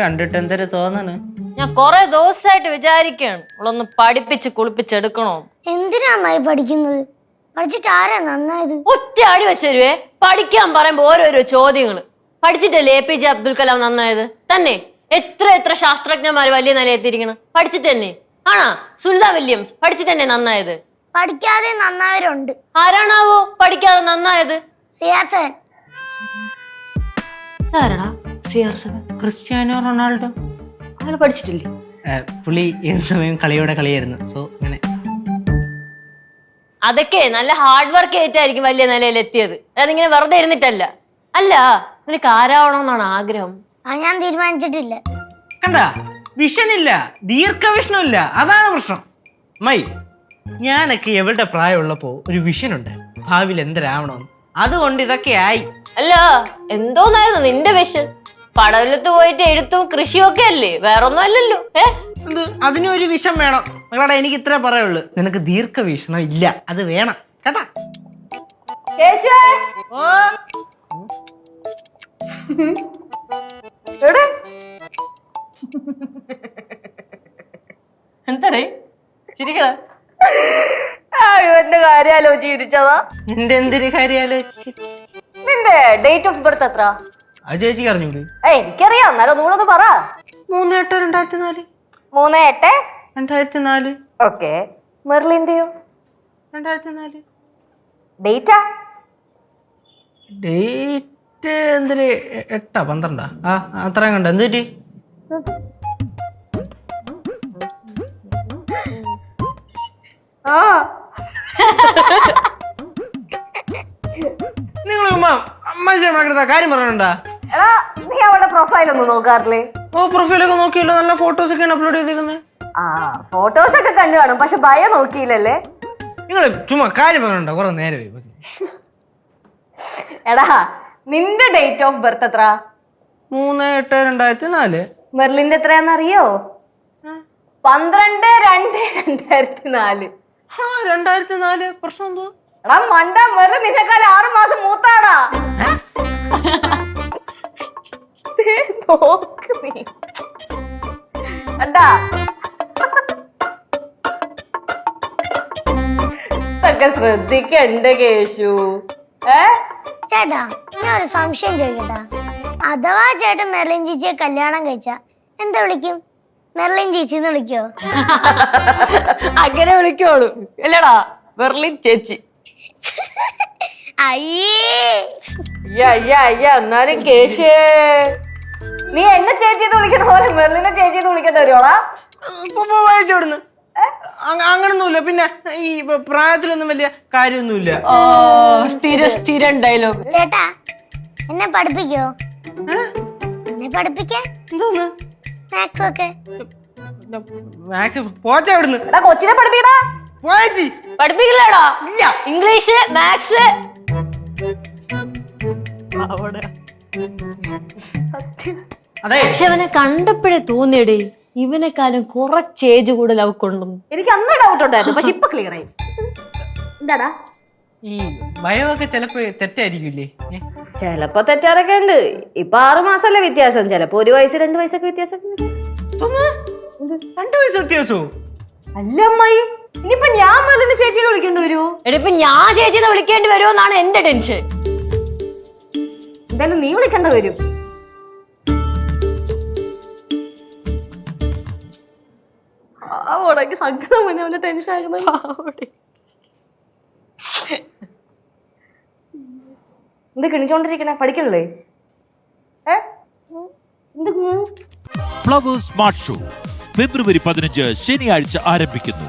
കണ്ടിട്ട് എന്തൊരു തോന്നണ്? ഞാൻ കൊറേ ദിവസമായിട്ട് വിചാരിക്കാണ്. ഇവളൊന്ന് പഠിപ്പിച്ച് കുളിപ്പിച്ചെടുക്കണോ? എന്തിനാ അമ്മായി പഠിക്കുന്നത്? പഠിച്ചിട്ട് ആരാ നന്നായത്? ഒറ്റ അടി വെച്ചരുവേ. പഠിക്കാൻ പറയുമ്പോ ഓരോരോ ചോദ്യങ്ങൾ. പഠിച്ചിട്ടല്ലേ A P J Abdul Kalam നന്നായത്? തന്നെ. എത്ര എത്ര ശാസ്ത്രജ്ഞന്മാര് വലിയ നിലയെത്തിയിരിക്കണം പഠിച്ചിട്ടന്നെ ആണാ? സുനിത വില്യംസ് പഠിച്ചിട്ടന്നെ നന്നായത്? പഠിക്കാതെ നന്നായവരുണ്ട്. ആരാണാവോ പഠിക്കാതെ നന്നായത്? സിയാസൻ. ആരാടാ? C R seven Cristiano Ronaldo? അയാൾ പഠിച്ചിട്ടില്ലേ? പുള്ളി ഏത് സമയം കളിയോടെ കളിയായിരുന്നു. സോ അങ്ങനെ അതൊക്കെ നല്ല ഹാർഡ് വർക്ക് ആയിട്ടായിരിക്കും വലിയ നിലയിൽ എത്തിയത്. അതിങ്ങനെ വെറുതെ ഇരുന്നിട്ടല്ല. അല്ല നിനക്ക് ആരാവണമെന്നാണ് ആഗ്രഹം? ആ ഞാൻ തീരുമാനിച്ചിട്ടില്ല. കണ്ട? വിഷനില്ല ദീർഘവിഷനില്ല അതാണ് പ്രശ്നം. മൈ ഞാനൊക്കെ എവളുടെ പ്രായമുള്ളപ്പോ ഒരു വിഷനുണ്ട്. ഭാവിയിൽ എന്തരാവണമെന്ന്. അതുകൊണ്ട് ഇതൊക്കെ ആയി. അല്ല എന്തോന്നായിരുന്നു നിന്റെ വിഷൻ? പടലത്ത് പോയിട്ട് എഴുത്തും കൃഷിയൊക്കെ ഒക്കെ അല്ലേ? വേറൊന്നും അല്ലല്ലോ. ഏ? എന്ത്? അതിനും ഒരു വിഷം വേണം. മകളാ എനിക്ക് ഇത്രേ പറയുള്ളൂ. നിനക്ക് ദീർഘവീക്ഷണം ഇല്ല. അത് വേണം. കേട്ടാ? ഓ. എന്താടേ? ചിരിക്കണ ഇവന്റെ കാര്യം ആലോചിച്ച് ചിരിച്ചതാ എന്റെ എന്തൊരു കാര്യാലോ നിന്റെ ഡേറ്റ് ഓഫ് ബർത്ത് എത്ര അത് ചേച്ചിക്ക് അറിഞ്ഞൂടി? എനിക്കറിയാം. എന്നാലും ഒന്ന് പറ. മൂന്ന് എട്ട് രണ്ടായിരത്തി നാല് മൂന്ന് എട്ട്? രണ്ടായിരത്തി നാല് ഓക്കെ. മെർലിന്റെയോ രണ്ടായിരത്തി നാല് ഡേറ്റാ? ഡേറ്റ് എന്തിൽ? എട്ടാ പന്ത്രണ്ടാ? ആ അത്രയും കണ്ട? എന്ത് പറ്റി? ആ മനുഷ്യന്മാരുടെ കാര്യം പറഞ്ഞിട്ടുണ്ടാ എടാ നീ അവളുടെ പ്രൊഫൈൽ ഒന്ന് നോക്കാറില്ലേ? ഓ പ്രൊഫൈലൊക്കെ നോക്കിയല്ലോ നല്ല ഫോട്ടോസ് ഒക്കെയാണ് അപ്ലോഡ് ചെയ്തേക്കുന്നത് ആ ഫോട്ടോസ് ഒക്കെ കണ്ടു കാണും പക്ഷെ ഭയ നോക്കിയില്ലല്ലേ? നിങ്ങൾ ചുമ്മാ കാര്യം പറഞ്ഞിട്ടുണ്ടോ കുറെ നേരമായി എടാ നിന്റെ ഡേറ്റ് ഓഫ് ബർത്ത് എത്ര? മൂന്ന് എട്ട് രണ്ടായിരത്തി നാല്. മെർലിന്റെ എത്രയാണെന്നറിയോ പന്ത്രണ്ട് രണ്ട് രണ്ടായിരത്തി നാല്. ആ രണ്ടായിരത്തി നാല്. പ്രശ്നം എന്തോ? എടാ മണ്ട മെർലിൻ നിന്നെക്കാൾ ആറ് മാസം മൂത്താടാ. നോക്ക് നീ. കണ്ടാ ഇതൊക്കെ ശ്രദ്ധിക്കണ്ട കേശു. ഏ? ചേട്ടാ ഞാൻ ഒരു സംശയം ചോദിക്കട്ടാ. അഥവാ ചേട്ടൻ മെർലിൻ ചേച്ചിയെ കല്യാണം കഴിച്ച എന്താ വിളിക്കും? മെർലിൻ ചേച്ചി എന്ന് വിളിക്കോ? അങ്ങനെ വിളിക്കോളൂ. അല്ലടാ ബെർലിൻ ചേച്ചി. എന്നാലും കേശേ. നീ എന്നെ ചേച്ചി എന്ന് വിളിക്കുന്ന പോലെ മെർലിനെ ചേച്ചി എന്ന് വിളിക്കേണ്ടി വരുവാടാ? വായിച്ചു അവിടുന്ന്. അങ്ങ- അങ്ങനൊന്നുമില്ല. പിന്നെ ഈ പ്രായത്തിലൊന്നും വലിയ കാര്യമൊന്നുമില്ല. സ്ഥിര സ്ഥിരം ഡയലോഗ് ചേട്ടാ എന്നെ പഠിപ്പിക്കോ? എന്നെ പഠിപ്പിക്കാൻ? എന്തോന്ന്? മാത്സ് ഒക്കെ. മാത്സ് പോച്ചവിടുന്ന് കൊച്ചിനെ പഠിപ്പിക്കടാ. പോയച്ചി പഠിപ്പിക്കില്ലടാ. English maths. അതെ. പക്ഷെ അവനെ കണ്ടപ്പോഴേ തോന്നിയടി ഇവനെക്കാളും കുറച്ച് ഏജ് കൂടുതൽ അവക്കുണ്ടെന്ന് എനിക്ക് അന്ന് ഡൗട്ട് ഉണ്ടായിരുന്നു പക്ഷെ ഇപ്പൊ ക്ലിയർ ആയി. എന്താടാ? ഈ ഭയമൊക്കെ ചിലപ്പോ തെറ്റായിരിക്കില്ലേ? ചിലപ്പോ തെറ്റാറൊക്കെ ഉണ്ട്. ഇപ്പൊ ആറു മാസല്ലേ വ്യത്യാസം. ചിലപ്പോ ഒരു വയസ്സ് രണ്ട് വയസ്സൊക്കെ വ്യത്യാസം? രണ്ട് വയസ്സ് വ്യത്യാസോ? അല്ല അമ്മായി. ഇനിയിപ്പൊ ഞാൻ മെല്ലിന് ചേച്ചിയെ വിളിക്കേണ്ടി വരുമോ എടിപ്പൊ ഞാൻ ചേച്ചിനെ വിളിക്കേണ്ടി വരുമോ എന്നാണ് എന്റെ ടെൻഷൻ. എന്തായാലും നീ വിളിക്കേണ്ട വരും. സങ്കടം അവന്റെ ടെൻഷൻ ആകുന്നത് പാവോടെ. എന്ത് കിണിച്ചോണ്ടിരിക്കണേ? പഠിക്കണല്ലേ? ഏ? എന്ത് ഫ്ലവേഴ്സ് സ്മാർട്ട് ഷോ ഫെബ്രുവരി പതിനഞ്ച് ശനിയാഴ്ച ആരംഭിക്കുന്നു.